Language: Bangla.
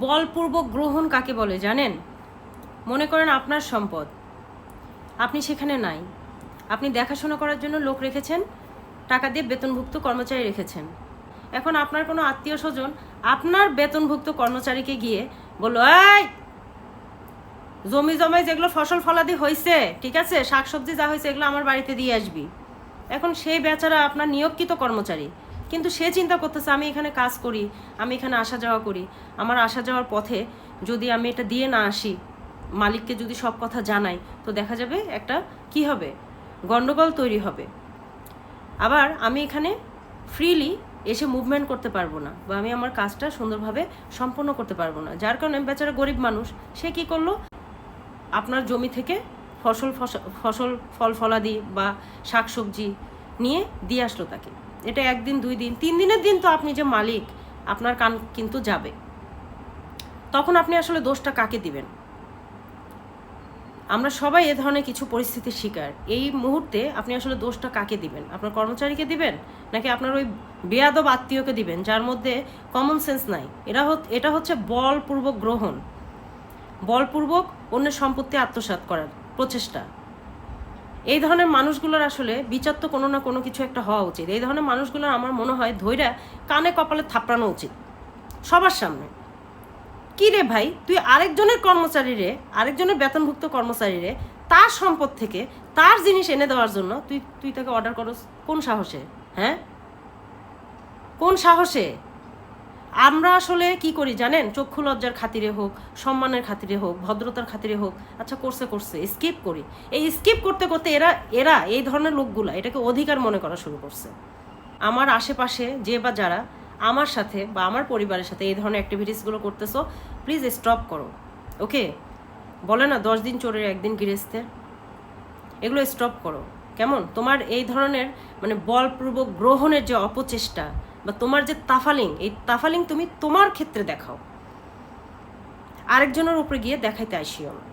বলপূর্বক গ্রহণ কাকে বলে জানেন? মনে করেন আপনার সম্পদ। আপনি সেখানে নাই। আপনি দেখাশোনা করার জন্য লোক রেখেছেন, টাকা দিয়ে বেতনভুক্ত কর্মচারী রেখেছেন। এখন আপনার কোনো আত্মীয় স্বজন আপনার বেতনভুক্ত কর্মচারীকে গিয়ে বলল, এই, জমি জমায় যেগুলো ফসল ফলাদি হয়েছে ঠিক আছে? শাকসবজি যা হয়েছে এগুলো আমার বাড়িতে দিয়ে আসবি। এখন সেই বেচারা আপনার নিয়োগকৃত কর্মচারী। কিন্তু সে চিন্তা করতেছে, আমি এখানে কাজ করি, আমি এখানে আসা যাওয়া করি। আমার আসা যাওয়ার পথে যদি আমি এটা দিয়ে না আসি, মালিককে যদি সব কথা জানাই, তো দেখা যাবে একটা কি হবে? গন্ডগোল তৈরি হবে। আবার আমি এখানে ফ্রিলি এসে মুভমেন্ট করতে পারব না বা আমি আমার কাজটা সুন্দরভাবে সম্পন্ন করতে পারব না। যার কারণে বেচারা গরিব মানুষ। সে কি করল? আপনার জমি থেকে ফসল ফসল ফল ফলাদি বা শাকসবজি নিয়ে দিয়ে আসলো তাকে। এটা একদিন, দুই দিন, তিন দিনের দিন তো আপনি যে মালিক, আপনার কান কিন্তু যাবে। তখন আপনি আসলে দোষটা কাকে দিবেন? আমরা সবাই এ ধরনের কিছু পরিস্থিতির শিকার। এই মুহূর্তে আপনি আসলে দোষটা কাকে দিবেন? আপনার কর্মচারীকে দিবেন? নাকি আপনার ওই বেয়াদব আত্মীয়কে দিবেন, যার মধ্যে কমন সেন্স নাই? এরা এটা হচ্ছে বলপূর্বক গ্রহণ। বলপূর্বক অন্যের সম্পত্তি আত্মসাৎ করার প্রচেষ্টা। এই ধরনের মানুষগুলোর আসলে বিচার তো কোনো না কোনো কিছু একটা হওয়া উচিত। এই ধরনের মানুষগুলোর আমার মনে হয় ধৈর্য কানে কপালে থাপড়ানো উচিত। সবার সামনে। কি রে ভাই? তুই আরেকজনের কর্মচারী রে, আরেকজনের বেতনভুক্ত কর্মচারী রে, তার সম্পদ থেকে তার জিনিস এনে দেওয়ার জন্য তুই তুই তাকে অর্ডার করস? কোন সাহসে? হ্যাঁ? কোন সাহসে? আমরা আসলে কি করি জানেন? চক্ষু লজ্জার খাতিরে হোক, সম্মানের খাতিরে হোক, ভদ্রতার খাতিরে হোক আচ্ছা করছে করছে স্কিপ করি। এই স্কিপ করতে করতে এরা এরা এই ধরনের লোকগুলা এটাকে অধিকার মনে করা শুরু করছে। আমার আশেপাশে যে বা যারা আমার সাথে বা আমার পরিবারের সাথে এই ধরনের অ্যাক্টিভিটিসগুলো করতেছো প্লিজ স্টপ করো। ওকে বলে না, দশ দিন চোরের একদিন গৃহস্থের এগুলো স্টপ করো। কেমন? তোমার এই ধরনের মানে বলপূর্বক গ্রহণের যে অপচেষ্টা বা তোমার যে তাফালিং, এই তাফালিং তুমি তোমার ক্ষেত্রে দেখাও। আরেকজনের উপরে গিয়ে দেখাইতে আসিও না।